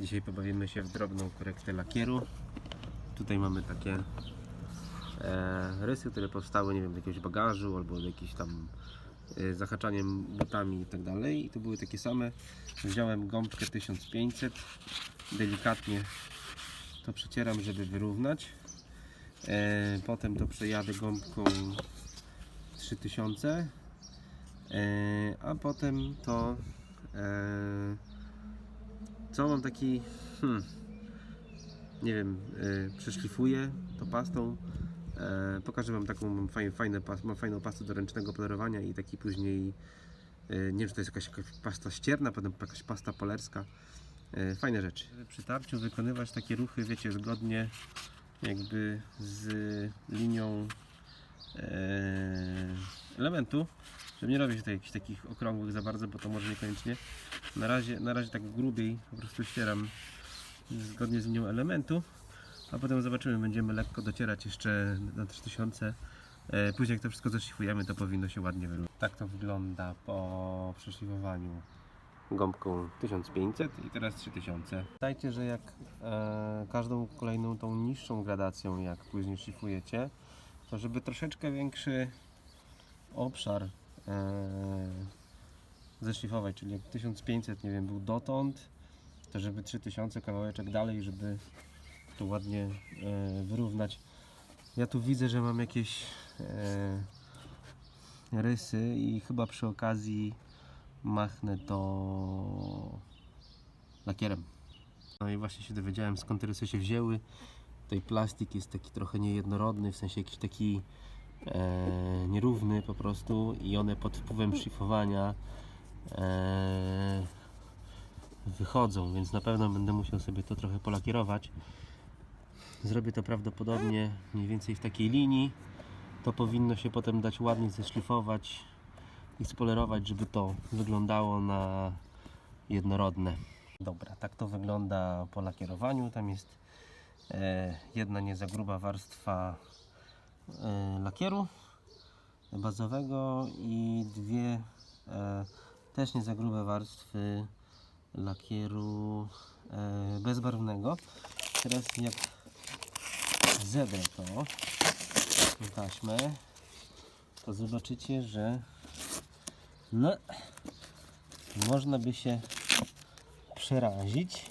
Dzisiaj pobawimy się w drobną korektę lakieru. Tutaj mamy takie e, rysy, które powstały, nie wiem, z jakiegoś bagażu albo z jakimś tam e, zahaczaniem butami i tak dalej. I to były takie same. Wziąłem gąbkę 1500, delikatnie to przecieram, żeby wyrównać. E, potem to przejadę gąbką 3000, e, a potem to e, co mam taki hmm, nie wiem, e, przeszlifuję to pastą. E, pokażę Wam taką mam fajne, fajne, mam fajną pastę do ręcznego polerowania i taki później e, nie wiem, czy to jest jakaś, jakaś pasta ścierna, potem jakaś pasta polerska. E, fajne rzeczy. Przy tarciu wykonywać takie ruchy, wiecie, zgodnie jakby z linią e, elementu, nie robić tutaj jakichś takich okrągłych za bardzo, bo to może niekoniecznie. Na razie, na razie tak grubiej po prostu ścieram zgodnie z linią elementu, a potem zobaczymy, będziemy lekko docierać jeszcze na 3000. E, Później jak to wszystko zaszlifujemy, to powinno się ładnie wyrównać. Tak to wygląda po przeszlifowaniu gąbką 1500 i teraz 3000. Pamiętajcie, że jak e, każdą kolejną tą niższą gradacją, jak później szlifujecie, to żeby troszeczkę większy obszar zeszlifować, czyli jak 1500, nie wiem, był dotąd, to żeby 3000 kawałeczek dalej, żeby to ładnie e, wyrównać. Ja tu widzę, że mam jakieś e, rysy i chyba przy okazji machnę to lakierem. No i właśnie się dowiedziałem skąd te rysy się wzięły. Tutaj plastik jest taki trochę niejednorodny, w sensie jakiś taki e, nierówny po prostu i one pod wpływem szlifowania e, wychodzą, więc na pewno będę musiał sobie to trochę polakierować. Zrobię to prawdopodobnie mniej więcej w takiej linii. To powinno się potem dać ładnie zeszlifować i spolerować, żeby to wyglądało na jednorodne. Dobra, tak to wygląda po lakierowaniu. Tam jest e, jedna nie za gruba warstwa lakieru bazowego i dwie e, też nie za grube warstwy lakieru e, bezbarwnego. Teraz jak zedrę to taśmę, to zobaczycie, że no, można by się przerazić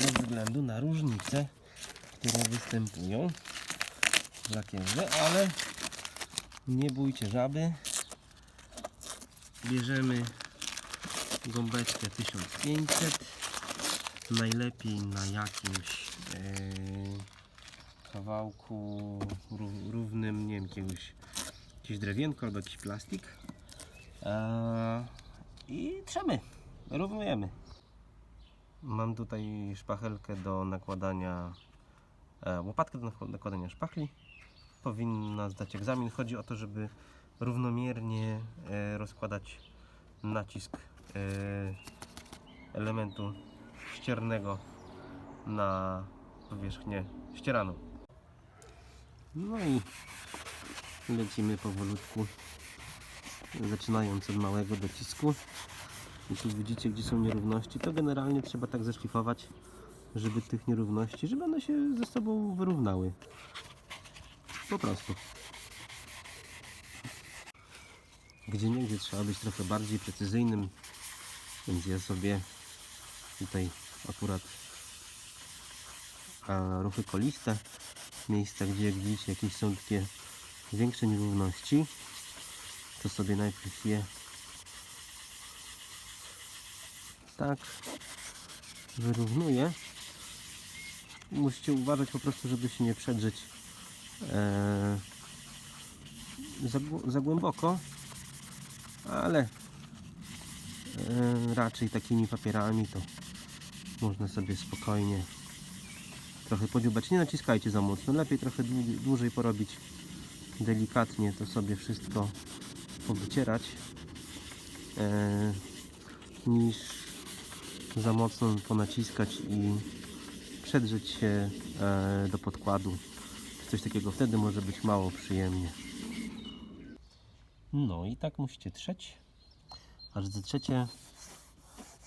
ze względu na różnice, które występują lakierze, ale nie bójcie żaby. Bierzemy gąbeczkę 1500 najlepiej na jakimś e, kawałku ró- równym, nie wiem, jakiegoś, jakieś drewienko albo jakiś plastik e, i trzemy, równujemy. Mam tutaj szpachelkę do nakładania, łopatkę do nak- nakładania szpachli. Powinna zdać egzamin. Chodzi o to, żeby równomiernie e, rozkładać nacisk e, elementu ściernego na powierzchnię ścieraną. No i lecimy powolutku, zaczynając od małego docisku. I tu widzicie, gdzie są nierówności. To generalnie trzeba tak zeszlifować, żeby tych nierówności, żeby one się ze sobą wyrównały. Po prostu. Gdzie niegdzie trzeba być trochę bardziej precyzyjnym, więc ja sobie tutaj akurat a, ruchy koliste, miejsca gdzie jak widzicie jakieś są takie większe nierówności, to sobie najpierw je tak wyrównuję. Musicie uważać po prostu, żeby się nie przedrzeć e, za, za głęboko, ale e, raczej takimi papierami to można sobie spokojnie trochę podziubać. Nie naciskajcie za mocno, lepiej trochę dłużej porobić delikatnie to sobie wszystko powycierać e, niż za mocno ponaciskać i przedrzeć się e, do podkładu czy coś takiego. Wtedy może być mało przyjemnie. No i tak musicie trzeć, aż zetrzecie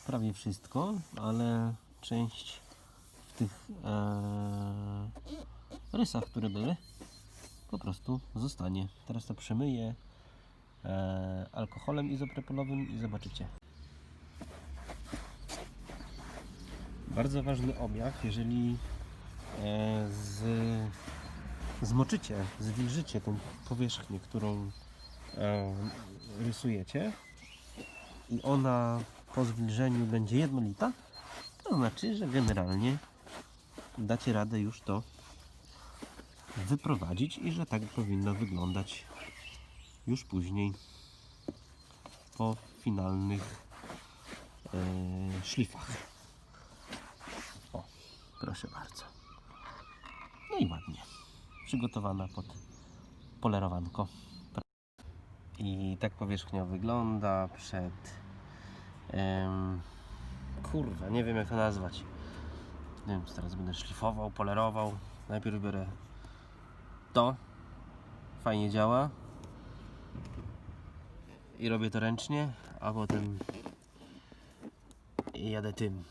prawie wszystko, ale część w tych e, rysach, które były, po prostu zostanie. Teraz to przemyję e, alkoholem izopropylowym i zobaczycie. Bardzo ważny objaw, jeżeli e, z, zmoczycie, zwilżycie tą powierzchnię, którą e, rysujecie i ona po zwilżeniu będzie jednolita, to znaczy, że generalnie dacie radę już to wyprowadzić i że tak powinno wyglądać już później po finalnych e, szlifach. Proszę bardzo. No i ładnie. Przygotowana pod polerowanko. I tak powierzchnia wygląda przed. Kurwa, nie wiem jak to nazwać. Nie wiem, teraz będę szlifował, polerował. Najpierw biorę to. Fajnie działa. I robię to ręcznie, a potem jadę tym.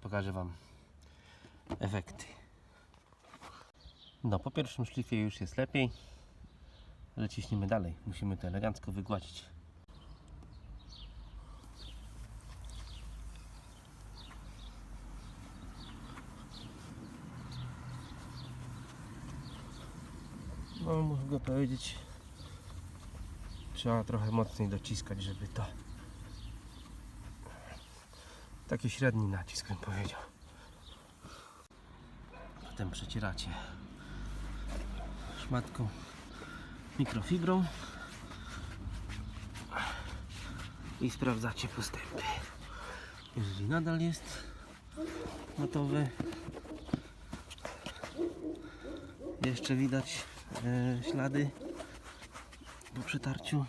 Pokażę Wam efekty. No, po pierwszym szlifie już jest lepiej, ale ciśniemy dalej. Musimy to elegancko wygładzić. No, mogę powiedzieć, trzeba trochę mocniej dociskać, żeby to taki średni nacisk bym powiedział. Przecieracie szmatką mikrofibrą i sprawdzacie postępy. Jeżeli nadal jest gotowe, jeszcze widać e, ślady po przetarciu.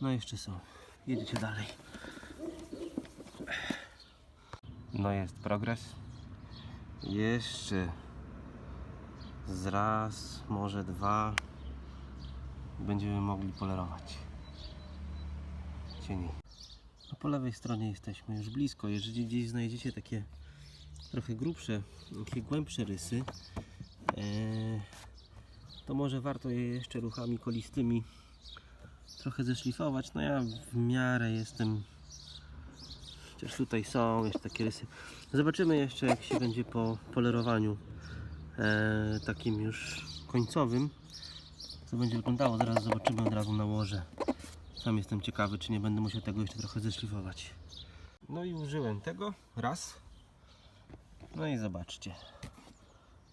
No jeszcze są. Jedziecie dalej. No jest progres. Jeszcze z raz, może dwa będziemy mogli polerować cieni. A po lewej stronie jesteśmy już blisko. Jeżeli gdzieś znajdziecie takie trochę grubsze, takie głębsze rysy, e, to może warto je jeszcze ruchami kolistymi trochę zeszlifować. No ja w miarę jestem Chociaż tutaj są jeszcze takie rysy. Zobaczymy jeszcze jak się będzie po polerowaniu e, takim już końcowym. Co będzie wyglądało. Zaraz zobaczymy od razu na łoże. Sam jestem ciekawy, czy nie będę musiał tego jeszcze trochę zeszlifować. No i użyłem tego raz. No i zobaczcie,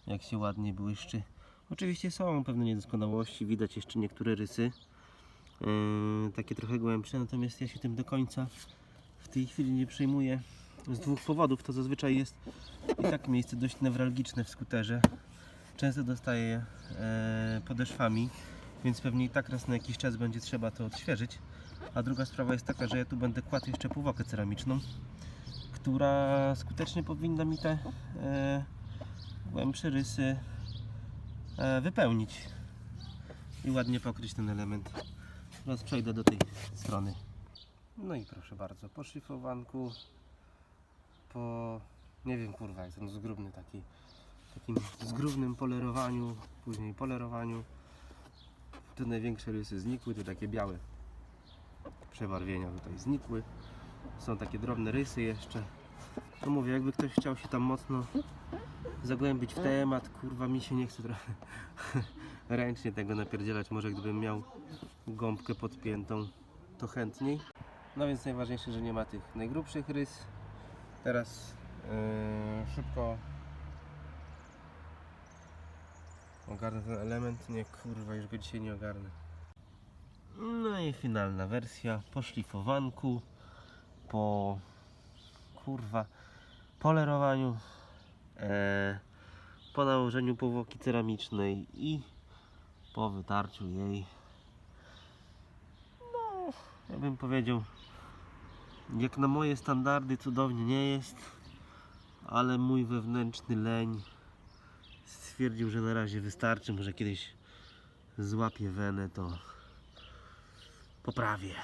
jak się ładnie błyszczy. Oczywiście są pewne niedoskonałości, widać jeszcze niektóre rysy, yy, takie trochę głębsze, natomiast ja się tym do końca w tej chwili nie przejmuję z dwóch powodów. To zazwyczaj jest i tak miejsce dość newralgiczne w skuterze. Często dostaję e, podeszwami, więc pewnie i tak raz na jakiś czas będzie trzeba to odświeżyć. A druga sprawa jest taka, że ja tu będę kładł jeszcze powłokę ceramiczną, która skutecznie powinna mi te e, głębsze rysy e, wypełnić i ładnie pokryć ten element. Teraz przejdę do tej strony. No i proszę bardzo, po szlifowanku, po nie wiem kurwa, jak ten zgrubny taki, takim zgrubnym polerowaniu, później polerowaniu, te największe rysy znikły, te takie białe przebarwienia tutaj znikły. Są takie drobne rysy jeszcze. No mówię, jakby ktoś chciał się tam mocno zagłębić w temat, kurwa mi się nie chce trochę ręcznie tego napierdzielać. Może gdybym miał gąbkę podpiętą, to chętniej. No więc najważniejsze, że nie ma tych najgrubszych rys. Teraz yy, szybko ogarnę ten element. Nie, kurwa, już go dzisiaj nie ogarnę. No i finalna wersja po szlifowanku, po kurwa polerowaniu, e, po nałożeniu powłoki ceramicznej i po wytarciu jej. No, ja bym powiedział, jak na moje standardy cudownie nie jest, ale mój wewnętrzny leń stwierdził, że na razie wystarczy, może kiedyś złapię wenę, to poprawię.